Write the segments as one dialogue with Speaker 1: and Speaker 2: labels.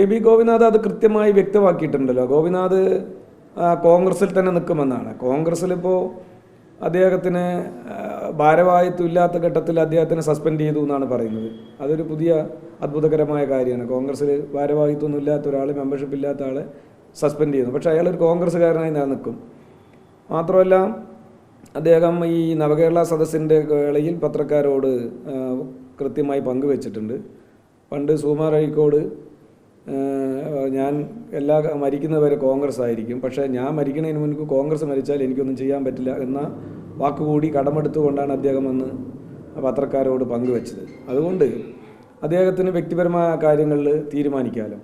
Speaker 1: A B Gopinath അത് കൃത്യമായി വ്യക്തമാക്കിയിട്ടുണ്ടല്ലോ. ഗോപിനാഥ് കോൺഗ്രസിൽ തന്നെ നിൽക്കുമെന്നാണ്. കോൺഗ്രസ്സിലിപ്പോൾ അദ്ദേഹത്തിന് ഭാരവാഹിത്വം ഇല്ലാത്ത ഘട്ടത്തിൽ അദ്ദേഹത്തിനെ സസ്പെൻഡ് ചെയ്തു എന്നാണ് പറയുന്നത്. അതൊരു പുതിയ അത്ഭുതകരമായ കാര്യമാണ്. കോൺഗ്രസ്സിൽ ഭാരവാഹിത്വമൊന്നും ഇല്ലാത്ത ഒരാൾ മെമ്പർഷിപ്പ് ഇല്ലാത്ത ആളെ സസ്പെൻഡ് ചെയ്യുന്നു. പക്ഷേ അയാൾ ഒരു കോൺഗ്രസ്സുകാരനായി നിലനിൽക്കും. മാത്രമല്ല അദ്ദേഹം ഈ നവകേരള സദസ്സിന്റെ വേളയിൽ പത്രക്കാരോട് കൃത്യമായി പങ്കുവച്ചിട്ടുണ്ട്. പണ്ട് സുമാർ അഴീക്കോട് ഞാൻ എല്ലാ മരിക്കുന്നവരെ കോൺഗ്രസ് ആയിരിക്കും. പക്ഷേ ഞാൻ മരിക്കുന്നതിന് മുൻപ് കോൺഗ്രസ് മരിച്ചാൽ എനിക്കൊന്നും ചെയ്യാൻ പറ്റില്ല എന്ന വാക്കുകൂടി കടമെടുത്തുകൊണ്ടാണ് അദ്ദേഹം അന്ന് പത്രക്കാരോട് പങ്കുവച്ചത്. അതുകൊണ്ട് അദ്ദേഹത്തിന് വ്യക്തിപരമായ കാര്യങ്ങളിൽ തീരുമാനിക്കാമല്ലോ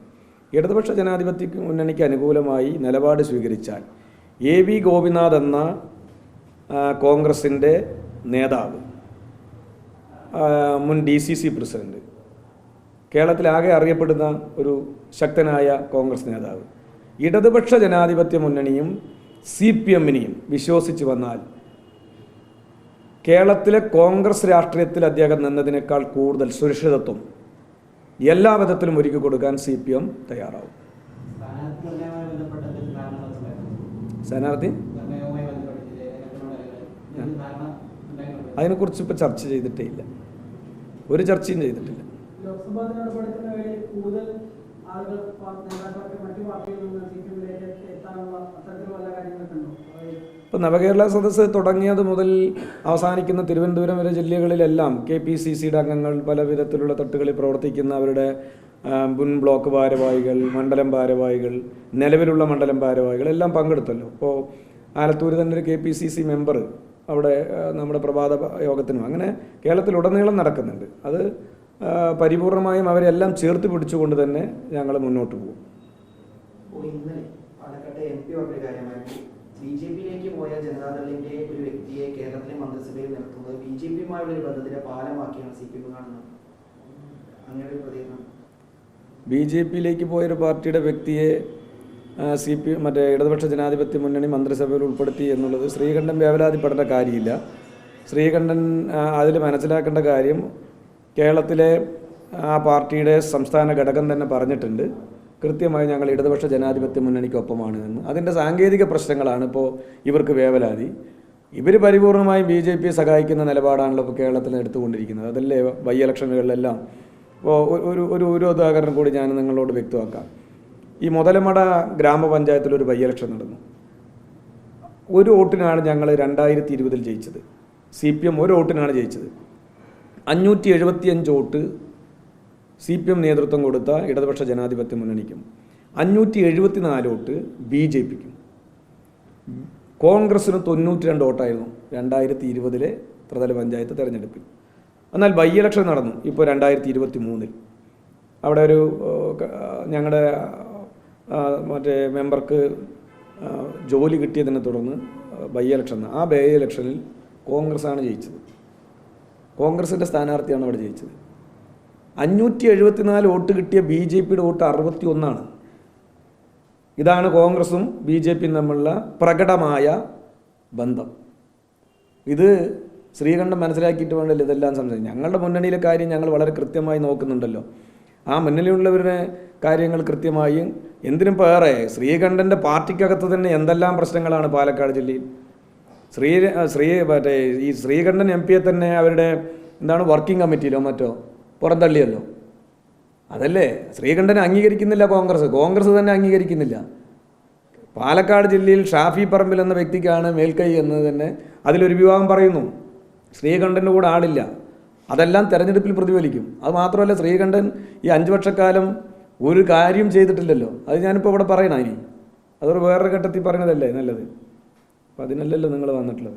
Speaker 1: ഇടതുപക്ഷ ജനാധിപത്യ മുന്നണിക്ക് അനുകൂലമായി നിലപാട് സ്വീകരിച്ചാൽ എ വി ഗോപിനാഥ് എന്ന കോൺഗ്രസിന്റെ നേതാവ് മുൻ ഡി സി സി പ്രസിഡന്റ് കേരളത്തിലാകെ അറിയപ്പെടുന്ന ഒരു ശക്തനായ കോൺഗ്രസ് നേതാവ്. ഇടതുപക്ഷ ജനാധിപത്യ മുന്നണിയും സി പി എമ്മിനെയും വിശ്വസിച്ച് വന്നാൽ കേരളത്തിലെ കോൺഗ്രസ് രാഷ്ട്രീയത്തിൽ അദ്ദേഹം നിന്നതിനേക്കാൾ കൂടുതൽ സുരക്ഷിതത്വം എല്ലാ വിധത്തിലും ഒരുക്കി കൊടുക്കാൻ സി പി എം തയ്യാറാവും.
Speaker 2: സ്ഥാനാർത്ഥി?
Speaker 1: അതിനെക്കുറിച്ച് ഇപ്പോൾ ചർച്ച ചെയ്തിട്ടേ ഇല്ല. ഒരു ചർച്ചയും ചെയ്തിട്ടില്ല.
Speaker 3: ലോക്സഭാ തെരഞ്ഞെടുപ്പെടുക്കുന്ന വേളയിൽ കൂടുതൽ ആളുകൾ എത്താനുള്ള
Speaker 1: നവകേരള സദസ്സ് തുടങ്ങിയത് മുതൽ അവസാനിക്കുന്ന തിരുവനന്തപുരം വരെ ജില്ലകളിലെല്ലാം കെ പി സി സിയുടെ അംഗങ്ങൾ പല വിധത്തിലുള്ള തട്ടുകളിൽ പ്രവർത്തിക്കുന്ന അവരുടെ മുൻ ബ്ലോക്ക് ഭാരവാഹികൾ മണ്ഡലം ഭാരവാഹികൾ നിലവിലുള്ള മണ്ഡലം ഭാരവാഹികൾ എല്ലാം പങ്കെടുത്തല്ലോ. ഇപ്പോൾ ആലത്തൂർ തന്നെ ഒരു K P C C member അവിടെ നമ്മുടെ പ്രഭാത യോഗത്തിനും അങ്ങനെ കേരളത്തിലുടനീളം നടക്കുന്നുണ്ട്. അത് പരിപൂർണമായും അവരെല്ലാം ചേർത്ത് പിടിച്ചുകൊണ്ട് തന്നെ ഞങ്ങൾ മുന്നോട്ട് പോകും.
Speaker 4: ബി ജെ പിയിലേക്ക് പോയ ജനതാദളിന്റെ ഒരു വ്യക്തിയെ കേരളത്തിലെ മന്ത്രിസഭയിൽ നിർത്തുന്നത് ബി ജെ പിയുമായുള്ള ഒരു ബന്ധത്തിന്റെ പാലമാക്കിയാണ് സി പി എം കാണുന്നത്. അങ്ങനെ ഒരു പ്രതികരണം.
Speaker 1: ബി ജെ പിയിലേക്ക് പോയൊരു പാർട്ടിയുടെ വ്യക്തിയെ സി പി മറ്റേ ഇടതുപക്ഷ ജനാധിപത്യ മുന്നണി മന്ത്രിസഭയിൽ ഉൾപ്പെടുത്തി എന്നുള്ളത് ശ്രീകണ്ഠൻ വേവലാതിപ്പെടേണ്ട കാര്യമില്ല. ശ്രീകണ്ഠൻ അതിൽ മനസ്സിലാക്കേണ്ട കാര്യം കേരളത്തിലെ ആ പാർട്ടിയുടെ സംസ്ഥാന ഘടകം തന്നെ പറഞ്ഞിട്ടുണ്ട്. കൃത്യമായി ഞങ്ങൾ ഇടതുപക്ഷ ജനാധിപത്യ മുന്നണിക്കൊപ്പമാണ് എന്ന്. അതിന്റെ സാങ്കേതിക പ്രശ്നങ്ങളാണ് ഇപ്പോൾ ഇവർക്ക് വേവലാതി. ഇവർ പരിപൂർണമായും ബി ജെ പിയെ സഹായിക്കുന്ന നിലപാടാണല്ലോ ഇപ്പോൾ കേരളത്തിൽ എടുത്തുകൊണ്ടിരിക്കുന്നത്. അതല്ലേ വൈ ഇലക്ഷനുകളിലെല്ലാം? ഇപ്പോൾ ഒരു ഒരു ഒരു ഉദാഹരണം കൂടി ഞാൻ നിങ്ങളോട് വ്യക്തമാക്കാം. ഈ മുതലമട ഗ്രാമപഞ്ചായത്തിൽ ഒരു ബൈ ഇലക്ഷൻ നടന്നു. ഒരു വോട്ടിനാണ് ഞങ്ങൾ രണ്ടായിരത്തി ഇരുപതിൽ ജയിച്ചത്. സി പി എം ഒരു വോട്ടിനാണ് ജയിച്ചത്. അഞ്ഞൂറ്റി എഴുപത്തിയഞ്ച് വോട്ട് സി പി എം നേതൃത്വം കൊടുത്ത ഇടതുപക്ഷ ജനാധിപത്യ മുന്നണിക്കും. അഞ്ഞൂറ്റി എഴുപത്തിനാല് വോട്ട് ബി ജെ പിക്കും. കോൺഗ്രസ്സിന് തൊണ്ണൂറ്റി രണ്ട് വോട്ടായിരുന്നു രണ്ടായിരത്തി ഇരുപതിലെ ത്രിതല പഞ്ചായത്ത് തെരഞ്ഞെടുപ്പിൽ. എന്നാൽ ബൈ ഇലക്ഷൻ നടന്നു ഇപ്പോൾ രണ്ടായിരത്തി ഇരുപത്തി മൂന്നിൽ അവിടെ ഒരു ഞങ്ങളുടെ മറ്റേ മെമ്പർക്ക് ജോലി കിട്ടിയതിനെ തുടർന്ന് ബൈ ഇലക്ഷൻ ആ ബൈ ഇലക്ഷനിൽ കോൺഗ്രസ്സാണ് ജയിച്ചത്. കോൺഗ്രസിന്റെ സ്ഥാനാർത്ഥിയാണ് അവിടെ ജയിച്ചത്. അഞ്ഞൂറ്റി എഴുപത്തിനാല് വോട്ട് കിട്ടിയ ബി ജെ പിയുടെ വോട്ട് അറുപത്തി ഒന്നാണ് ഇതാണ് കോൺഗ്രസും ബി ജെ പിയും തമ്മിലുള്ള പ്രകടമായ ബന്ധം. ഇത് ശ്രീകണ്ഠൻ മനസ്സിലാക്കിയിട്ട് വേണ്ടല്ലോ ഇതെല്ലാം സംസാരിക്കും ഞങ്ങളുടെ മുന്നണിയിലെ കാര്യം ഞങ്ങൾ വളരെ കൃത്യമായി നോക്കുന്നുണ്ടല്ലോ. ആ മുന്നണിയിലുള്ളവരുടെ കാര്യങ്ങൾ കൃത്യമായും എന്തിനും പേറെ ശ്രീകണ്ഠന്റെ പാർട്ടിക്കകത്ത് തന്നെ എന്തെല്ലാം പ്രശ്നങ്ങളാണ് പാലക്കാട് ജില്ലയിൽ? ശ്രീ ശ്രീ മറ്റേ ഈ ശ്രീകണ്ഠൻ എം പിയെ തന്നെ അവരുടെ എന്താണ് വർക്കിംഗ് കമ്മിറ്റിയിലോ മറ്റോ പുറന്തള്ളിയല്ലോ. അതല്ലേ? ശ്രീകണ്ഠനെ അംഗീകരിക്കുന്നില്ല കോൺഗ്രസ്. കോൺഗ്രസ് തന്നെ അംഗീകരിക്കുന്നില്ല. പാലക്കാട് ജില്ലയിൽ ഷാഫി പറമ്പിൽ എന്ന വ്യക്തിക്കാണ് മേൽക്കൈ എന്ന് തന്നെ അതിലൊരു വിവാഹം പറയുന്നു. ശ്രീകണ്ഠന്റെ കൂടെ ആളില്ല. അതെല്ലാം തെരഞ്ഞെടുപ്പിൽ പ്രതിഫലിക്കും. അത് മാത്രമല്ല ശ്രീകണ്ഠൻ ഈ അഞ്ച് വർഷക്കാലം ഒരു കാര്യം ചെയ്തിട്ടില്ലല്ലോ. അത് ഞാനിപ്പോൾ ഇവിടെ പറയണം ഇനി. അതൊരു വേറൊരു ഘട്ടത്തിൽ പറയുന്നതല്ലേ നല്ലത്? അപ്പം അതിനല്ലല്ലോ നിങ്ങൾ വന്നിട്ടുള്ളത്.